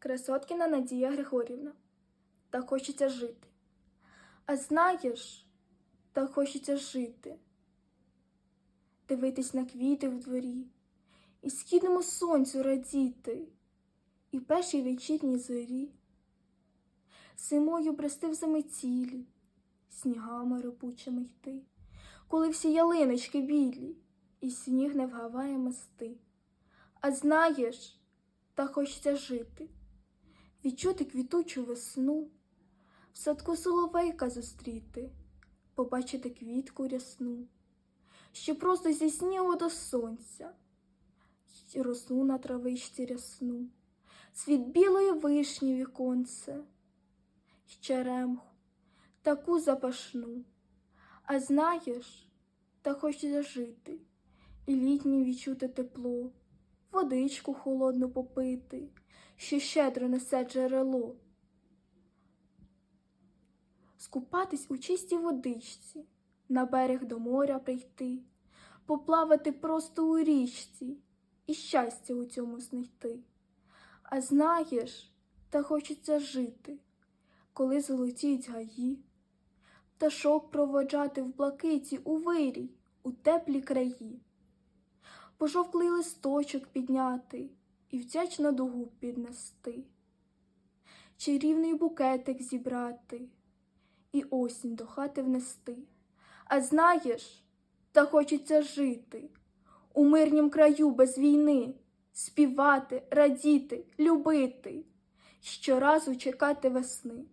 Красоткіна Надія Григорівна. Так хочеться жити. А знаєш, так хочеться жити. Дивитись на квіти в дворі, і східному сонцю радіти, і першій вечірній зорі. Зимою брести в заметілі, снігами ропучими йти, коли всі ялиночки білі, і сніг не вгаває мести. А знаєш, так хочеться жити, відчути квітучу весну, в садку соловейка зустріти, побачити квітку рясну, що просто зі снігу до сонця, росу на травичці рясну, світ білої вишні віконце, й черемху, таку запашну. А знаєш, так хочеться жити, і літнім відчути тепло водичку холодну попити, що щедро несе джерело. Скупатись у чистій водичці, на берег до моря прийти, поплавати просто у річці і щастя у цьому знайти. А знаєш, та хочеться жити, коли золотіють гаї, пташок проводжати в блакиті у вирій, у теплі краї пожовклий листочок підняти і вдячно дугу піднести, чарівний букетик зібрати і осінь до хати внести. А знаєш, та хочеться жити у мирнім краю без війни, співати, радіти, любити, щоразу чекати весни.